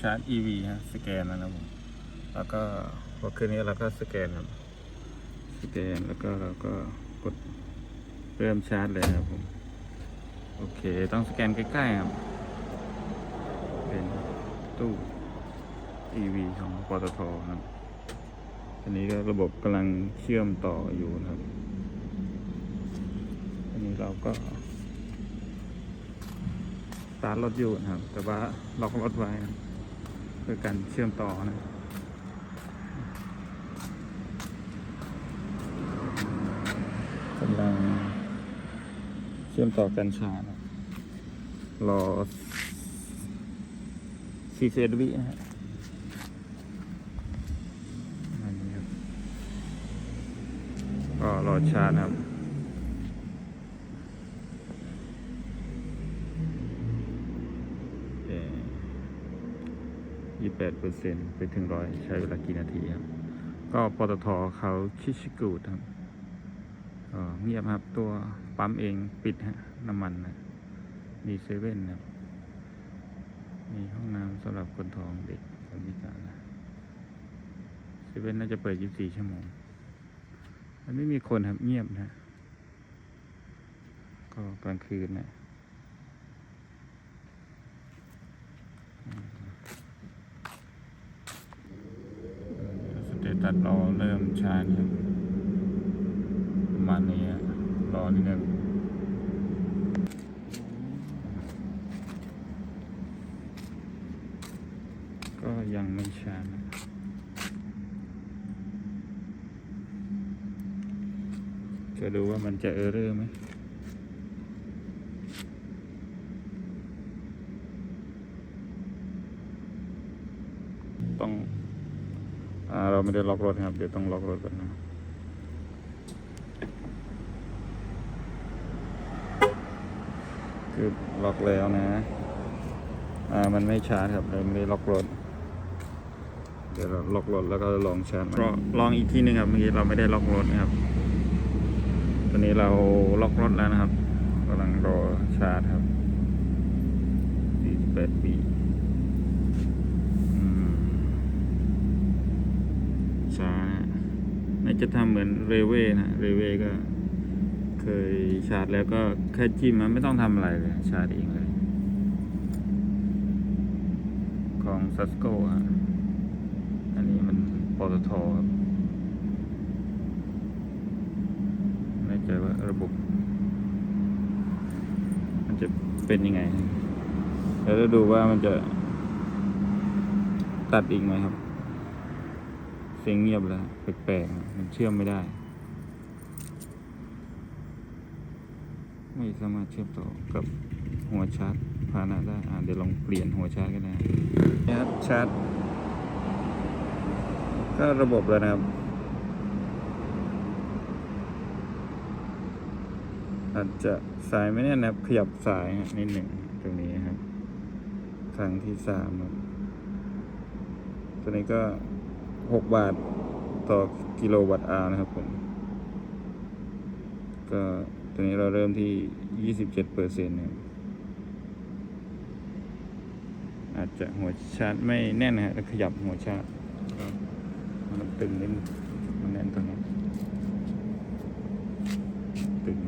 ชาร์จ EV ฮะสแกนนะครับผมแล้วก็พอคืนนี้เราก็สแกนครับสแกนแล้วก็เราก็กดเริ่มชาร์จเลยครับผมโอเค ต้องสแกนใกล้ๆครับ เป็นตู้ EV ของปตทครับอันนี้ก็ระบบกำลังเชื่อมต่ออยู่นะครับ อันนี้เราก็สตาร์ทรถอยู่นะครับ แต่ว่าล็อกรถไว้นะ เพื่อการเชื่อมต่อนะกำลังเชื่อมต่อกันชานะรอซีเซดวินะฮะอันนี้ครับก็รอชานะครับ แปดเปอร์เซ็นต์ไปถึงร้อยใช้เวลากี่นาทีครับ ก็ปตทเขาคิชิกูดครับเงียบครับตัวปั๊มเองปิดฮะน้ำมันนะมีเซเว่นครับมีห้องน้ำสำหรับคนท้องเด็กคนพิการนะเซเว่นน่าจะเปิด 24 ชั่วโมง มันไม่มีคนครับเงียบนะ ก็กลางคืนนะ สเตตัสรอเริ่มชาร์จครับประมาณนี้อะรอนิดนึงก็ยังไม่ชาร์นะจะดูว่ามันจะเออร์เรอร์ไหมต้อง เราไม่ได้ล็อกรถนะครับ เดี๋ยวต้องล็อกรถก่อนนะคือล็อกแล้วนะ อ่า มันไม่ชาร์จครับเลยไม่ได้ล็อกรถ เดี๋ยวเราล็อกรถแล้วก็ลองชาร์จมันลองอีกทีหนึงครับ เมื่อกี้เราไม่ได้ล็อกรถนะครับ ตอนนี้เราล็อกรถแล้วนะครับกำลังรอชาร์จครับ48ปีอืม ช้านะ น่าจะทำเหมือนเรเว่นะ เรเว่ก็ เคยชาร์จแล้วก็แค่จิ้มมันไม่ต้องทำอะไรเลย ชาร์จเองเลย ของซัสโกอะ อันนี้มันปตทครับไม่ใจว่าระบบ มันจะเป็นยังไง แล้วจะดูว่ามันจะตัดอีกไหมครับ เสียงเงียบแล้วแปลกๆมันเชื่อมไม่ได้ ไม่สามารถเชื่อมต่อกับหัวชาร์จพาหนะได้อ่าเดี๋ยวลองเปลี่ยนหัวชาร์จกันนะนี่ครับชาร์จก็ระบบแล้วนะครับอาจจะสายไม่แน่นนะครับ ขยับสายนิดหนึ่งตรงนี้ครับครั้งที่สามตัวนี้ก็ หกบาทต่อกิโลวัตต์อาวนะครับผม ก็ตัวนี้เราเริ่มที่ยี่สิบเจ็ดเปอร์เซ็นต์เนี่ยอาจจะหัวชาร์จไม่แน่นนะฮะแล้วขยับหัวชาร์จมันตึงนิดนึงมันแน่นตรงนี้ตึง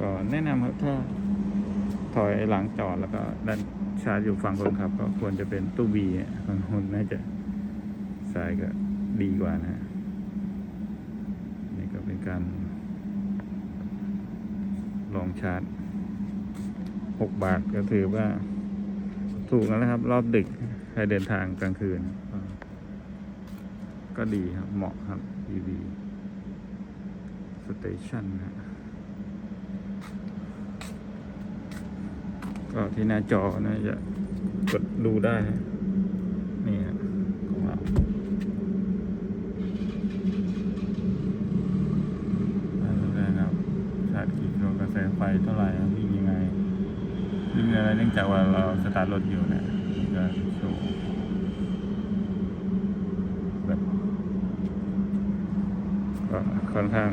ก็แนะนำครับถ้า ถอยหลังจอดแล้วก็ด้านชาร์จอยู่ฝั่งคนขับ ก็ควรจะเป็นตู้บีฝั่งคนน่าจะสายก็ดีกว่านะ นี่ก็เป็นการ ลองชาร์จหกบาทก็ถือว่า ถูกแล้วนะครับ รอบดึกใครเดินทางกลางคืน ก็ก็ดีครับ เหมาะครับ EV Station นะ ก็ที่หน้าจอนะจะกดดูได้ นี่ฮะของเราด้แล้นะครับชาร์จกี่กิโลกระแสไฟเท่าไหร่วิ่งยังไงวิ่งอะไรเนื่องจากว่าเราสตาร์ทรถอยู่เนี่ยจะโชว์แบบก็ค่อนข้าง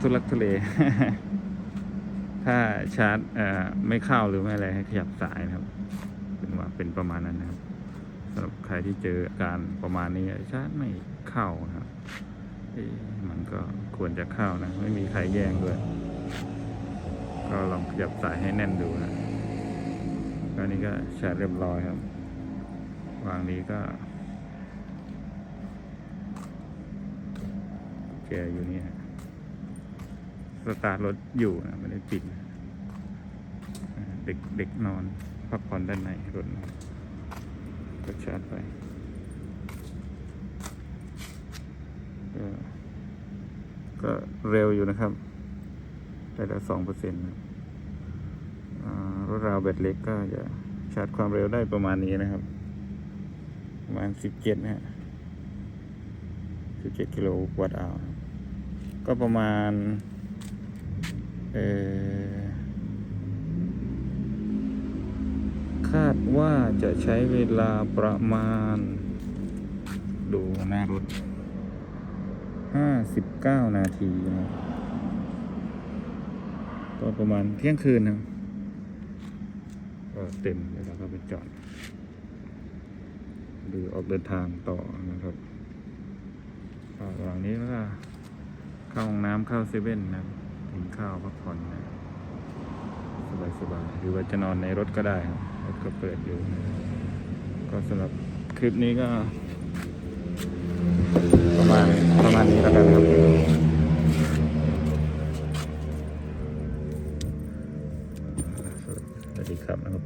ทุลักทุเล ถ้าชาร์จไม่เข้าหรือไม่อะไรให้ขยับสายนะครับเป็นว่าเป็นประมาณนั้นนะครับสำหรับใครที่เจออาการประมาณนี้ชาร์จไม่เข้านะครับมันก็ควรจะเข้านะ ไม่มีใครแย่งด้วย ก็ลองขยับสายให้แน่นดูนะก็นี่ก็ชาร์จเรียบร้อยครับ วางนี้ก็แกอยู่นี่ฮะ สตาร์ทรถอยู่นะไม่ได้ปิด เด็กเด็กนอนพักผ่อนด้านในรถก็ชาร์จไปก็เร็วอยู่นะครับได้ละสองเปอร์เซ็นต์รถราวแบตเล็กก็จะชาร์จความเร็วได้ประมาณนี้นะครับ ประมาณสิบเจ็ดนะฮะสิบเจ็ดกิโลวัตต์อาวก็ประมาณ ออคาดว่าจะใช้เวลาประมาณ ดูหน้ารถห้าสิบเก้านาทีนะครับก็ประมาณเที่ยงคืนนะก็เต็มเดี๋ยวเราก็ไปจอดหรือออกเดินทางต่อนะครับระหว่างนี้ก็เข้าห้องน้ำเข้าเซเว่นนะครับ กินข้าวพักผ่อนนะสบายสบายหรือว่าจะนอนในรถก็ได้ครับถก็เปิดอยู่นะก็สำหรับคลิปนี้ก็ ประมาณประมาณนี้แล้วกันครับสวัสดีครับนะครับ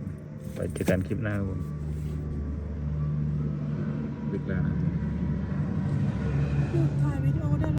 ไปเจอกันคลิปหน้าครับผมดึกแล้วนะ